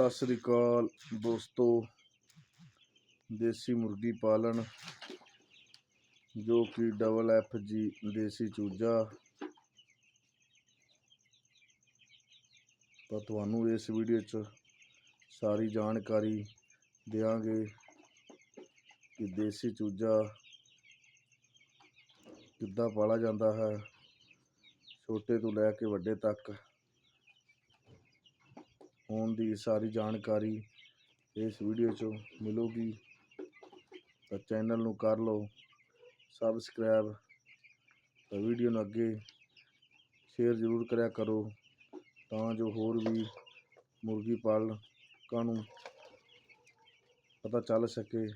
ਸਤਿ ਸ੍ਰੀ ਅਕਾਲ ਦੋਸਤੋ, ਦੇਸੀ ਮੁਰਗੀ ਪਾਲਣ, ਜੋ ਕਿ ਡਬਲ ਐਫ ਜੀ ਦੇਸੀ ਚੂਜਾ। ਤਾਂ ਤੁਹਾਨੂੰ ਇਸ ਵੀਡੀਓ 'ਚ ਸਾਰੀ ਜਾਣਕਾਰੀ ਦੇਵਾਂਗੇ ਕਿ ਦੇਸੀ ਚੂਜਾ ਕਿੱਦਾਂ ਪਾਲਾ ਜਾਂਦਾ ਹੈ, ਛੋਟੇ ਤੋਂ ਲੈ ਕੇ ਵੱਡੇ ਤੱਕ। ਹੋਣ ਦੀ ਸਾਰੀ ਜਾਣਕਾਰੀ ਇਸ ਵੀਡੀਓ 'ਚ ਮਿਲੂਗੀ। ਤਾਂ ਚੈਨਲ ਨੂੰ ਕਰ ਲਓ ਸਬਸਕ੍ਰਾਈਬ ਤਾਂ ਵੀਡੀਓ ਨੂੰ ਅੱਗੇ ਸ਼ੇਅਰ ਜ਼ਰੂਰ ਕਰਿਆ ਕਰੋ, ਤਾਂ ਜੋ ਹੋਰ ਵੀ ਮੁਰਗੀ ਪਾਲਕਾਂ ਨੂੰ ਪਤਾ ਚੱਲ ਸਕੇ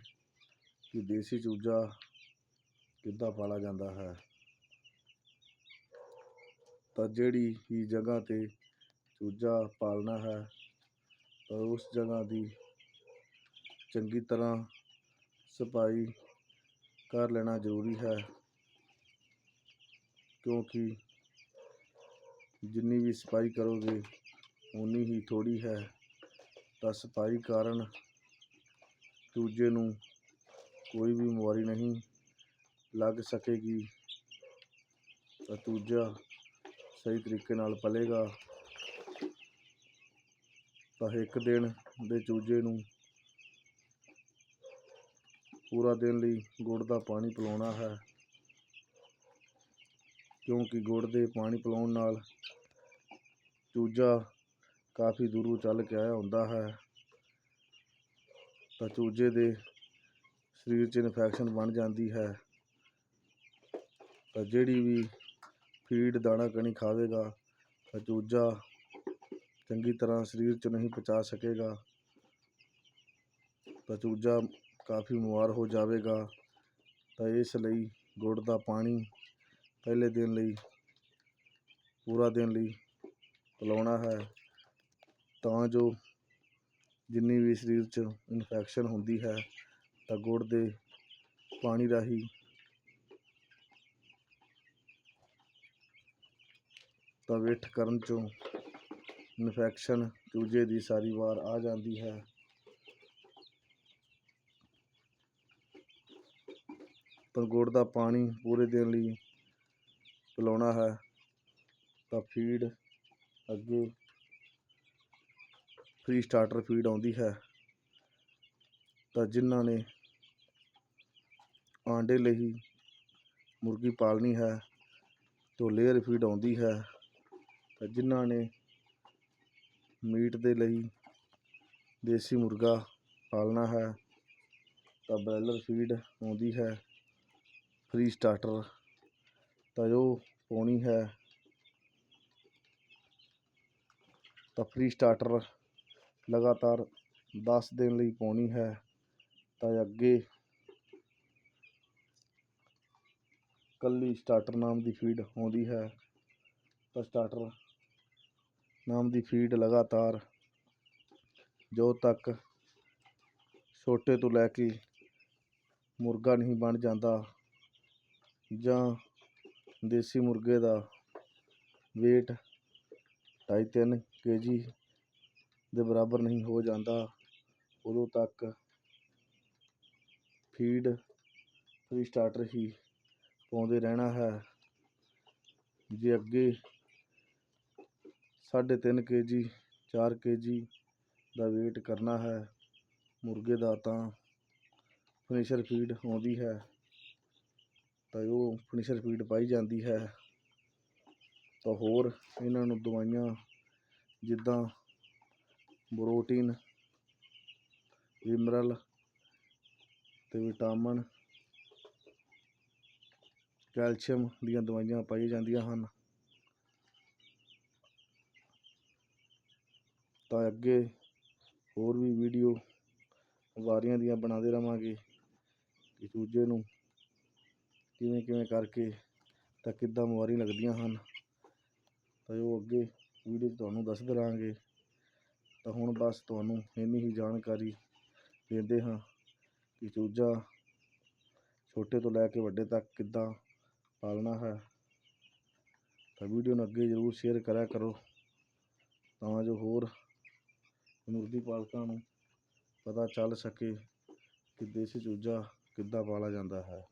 ਕਿ ਦੇਸੀ ਚੂਜਾ ਕਿੱਦਾਂ ਪਾਲਾ ਜਾਂਦਾ ਹੈ। ਤਾਂ ਜਿਹੜੀ ਹੀ ਜਗ੍ਹਾ 'ਤੇ ਚੂਜਾ ਪਾਲਣਾ ਹੈ ਉਸ ਜਗ੍ਹਾ ਦੀ ਚੰਗੀ ਤਰ੍ਹਾਂ ਸਫ਼ਾਈ ਕਰ ਲੈਣਾ ਜ਼ਰੂਰੀ ਹੈ, ਕਿਉਂਕਿ ਜਿੰਨੀ ਵੀ ਸਫ਼ਾਈ ਕਰੋਗੇ ਉਨੀ ਹੀ ਥੋੜੀ ਹੈ। ਤਾਂ ਸਫ਼ਾਈ ਕਾਰਨ ਦੂਜੇ ਨੂੰ ਕੋਈ ਵੀ ਬਿਮਾਰੀ ਨਹੀਂ ਲੱਗ ਸਕੇਗੀ। ਤਾਂ ਚੂਜਾ ਸਹੀ ਤਰੀਕੇ ਨਾਲ ਪਲੇਗਾ। ਤਾਂ ਇੱਕ ਦਿਨ ਦੇ ਚੂਜੇ ਨੂੰ ਪੂਰਾ ਦਿਨ ਲਈ ਗੁੜ ਦਾ ਪਾਣੀ ਪਿਲਾਉਣਾ ਹੈ। ਕਿਉਂਕਿ ਗੁੜ ਦੇ ਪਾਣੀ ਪਿਲਾਉਣ ਨਾਲ ਚੂਜਾ ਕਾਫੀ ਦੂਰੋਂ ਚੱਲ ਕੇ ਆਇਆ ਹੁੰਦਾ ਹੈ। ਤਾਂ ਚੂਜੇ ਦੇ ਸਰੀਰ 'ਚ ਇਨਫੈਕਸ਼ਨ ਬਣ ਜਾਂਦੀ ਹੈ। ਤਾਂ ਜਿਹੜੀ ਵੀ ਫੀਡ ਦਾਣਾ ਕਣੀ ਖਾਵੇਗਾ ਤਾਂ ਚੂਜਾ ਚੰਗੀ ਤਰ੍ਹਾਂ ਸਰੀਰ 'ਚ ਨਹੀਂ ਪਚਾ ਸਕੇਗਾ, ਤਾਂ ਚੂਜਾ ਕਾਫੀ ਬਿਮਾਰ ਹੋ ਜਾਵੇਗਾ। ਤਾਂ ਇਸ ਲਈ ਗੁੜ ਦਾ ਪਾਣੀ ਪਹਿਲੇ ਦਿਨ ਲਈ, ਪੂਰਾ ਦਿਨ ਲਈ ਪਿਲਾਉਣਾ ਹੈ, ਤਾਂ ਜੋ ਜਿੰਨੀ ਵੀ ਸਰੀਰ 'ਚ ਇਨਫੈਕਸ਼ਨ ਹੁੰਦੀ ਹੈ, ਤਾਂ ਗੁੜ ਦੇ ਪਾਣੀ ਰਾਹੀਂ ਤਾਂ ਵੇਠ ਕਰਨ 'ਚੋਂ ਇਨਫੈਕਸ਼ਨ ਚੂਜੇ ਦੀ ਸਾਰੀ ਵਾਰ ਆ ਜਾਂਦੀ ਹੈ। ਤਾਂ ਗੁੜ ਦਾ ਪਾਣੀ ਪੂਰੇ ਦਿਨ ਲਈ ਪਿਲਾਉਣਾ ਹੈ ਤਾਂ ਫੀਡ ਅੱਗੇ ਫ੍ਰੀ ਸਟਾਰਟਰ ਫੀਡ ਆਉਂਦੀ ਹੈ। ਤਾਂ ਜਿਨ੍ਹਾਂ ਨੇ ਆਂਡੇ ਲਈ ਮੁਰਗੀ ਪਾਲਣੀ ਹੈ, ਤੋਂ ਲੇਅਰ ਫੀਡ ਆਉਂਦੀ ਹੈ। ਤਾਂ ਜਿਨ੍ਹਾਂ ਨੇ ਮੀਟ ਦੇ ਲਈ ਦੇਸੀ ਮੁਰਗਾ ਪਾਲਣਾ ਹੈ ਤਾਂ ਬ੍ਰਾਇਲਰ ਫੀਡ ਆਉਂਦੀ ਹੈ ਫ੍ਰੀ ਸਟਾਰਟਰ ਤਾਂ ਜੋ ਪਾਉਣੀ ਹੈ। ਤਾਂ ਫ੍ਰੀ ਸਟਾਰਟਰ ਲਗਾਤਾਰ 10 ਦਿਨ ਲਈ ਪਾਉਣੀ ਹੈ ਤਾਂ ਅੱਗੇ ਕੱਲੀ ਸਟਾਰਟਰ ਨਾਮ ਦੀ ਫੀਡ ਆਉਂਦੀ ਹੈ ਤਾਂ ਸਟਾਰਟਰ ਨਾਮ ਦੀ ਫੀਡ ਲਗਾਤਾਰ, ਜੋ ਤੱਕ ਛੋਟੇ ਤੋਂ ਲੈ ਕੇ ਮੁਰਗਾ ਨਹੀਂ ਬਣ ਜਾਂਦਾ ਜਾਂ ਦੇਸੀ ਮੁਰਗੇ ਦਾ weight ਢਾਈ ਤਿੰਨ ਕੇ ਜੀ ਦੇ ਬਰਾਬਰ ਨਹੀਂ ਹੋ ਜਾਂਦਾ, ਉਦੋਂ ਤੱਕ ਫੀਡ ਫ੍ਰੀ ਸਟਾਰਟਰ ਹੀ ਪਾਉਂਦੇ ਰਹਿਣਾ ਹੈ। ਜੇ ਅੱਗੇ ਸਾਢੇ ਤਿੰਨ ਕੇ ਜੀ ਚਾਰ ਕੇ ਜੀ ਦਾ ਵੇਟ ਕਰਨਾ ਹੈ। ਮੁਰਗੇ ਦਾ ਤਾਂ ਫਿਨਿਸ਼ਰ ਫੀਡ ਆਉਂਦੀ ਹੈ, ਤਾਂ ਉਹ ਫਿਨਿਸ਼ਰ ਫੀਡ ਪਾਈ ਜਾਂਦੀ ਹੈ। ਤਾਂ ਹੋਰ ਇਹਨਾਂ ਨੂੰ ਦਵਾਈਆਂ ਜਿੱਦਾਂ ਪ੍ਰੋਟੀਨ ਵਿਮਰਲ ਅਤੇ ਵਿਟਾਮਿਨ, ਕੈਲਸ਼ੀਅਮ ਦੀਆਂ ਦਵਾਈਆਂ ਪਾਈਆਂ ਜਾਂਦੀਆਂ ਹਨ ਤਾਂ ਅੱਗੇ ਹੋਰ ਵੀ ਵੀਡੀਓ ਵਾਰੀਆਂ ਦੀਆਂ ਬਣਾਉਂਦੇ ਰਹਾਂਗੇ ਕਿ ਚੂਜੇ ਨੂੰ ਕਿਵੇਂ ਕਿਵੇਂ ਕਰਕੇ ਤਾਂ ਕਿੱਦਾਂ ਬਿਮਾਰੀ ਲੱਗਦੀਆਂ ਹਨ, ਤਾਂ ਉਹ ਅੱਗੇ ਵੀਡੀਓ 'ਚ ਤੁਹਾਨੂੰ ਦੱਸਦੇ ਰਹਾਂਗੇ ਤਾਂ ਹੁਣ ਬਸ ਤੁਹਾਨੂੰ ਇੰਨੀ ਹੀ ਜਾਣਕਾਰੀ ਦਿੰਦੇ ਹਾਂ ਕਿ ਚੂਜਾ ਛੋਟੇ ਤੋਂ ਲੈ ਕੇ ਵੱਡੇ ਤੱਕ ਕਿੱਦਾਂ ਪਾਲਣਾ ਹੈ। ਤਾਂ ਵੀਡੀਓ ਨੂੰ ਅੱਗੇ ਜ਼ਰੂਰ ਸ਼ੇਅਰ ਕਰਿਆ ਕਰੋ, ਤਾਂ ਜੋ ਹੋਰ ਮੁਰਗੀ ਪਾਲਕਾਂ ਨੂੰ ਪਤਾ ਚੱਲ ਸਕੇ ਕਿ ਦੇਸੀ ਚੂਜ਼ਾ ਕਿੱਦਾਂ ਪਾਲਿਆ ਜਾਂਦਾ ਹੈ।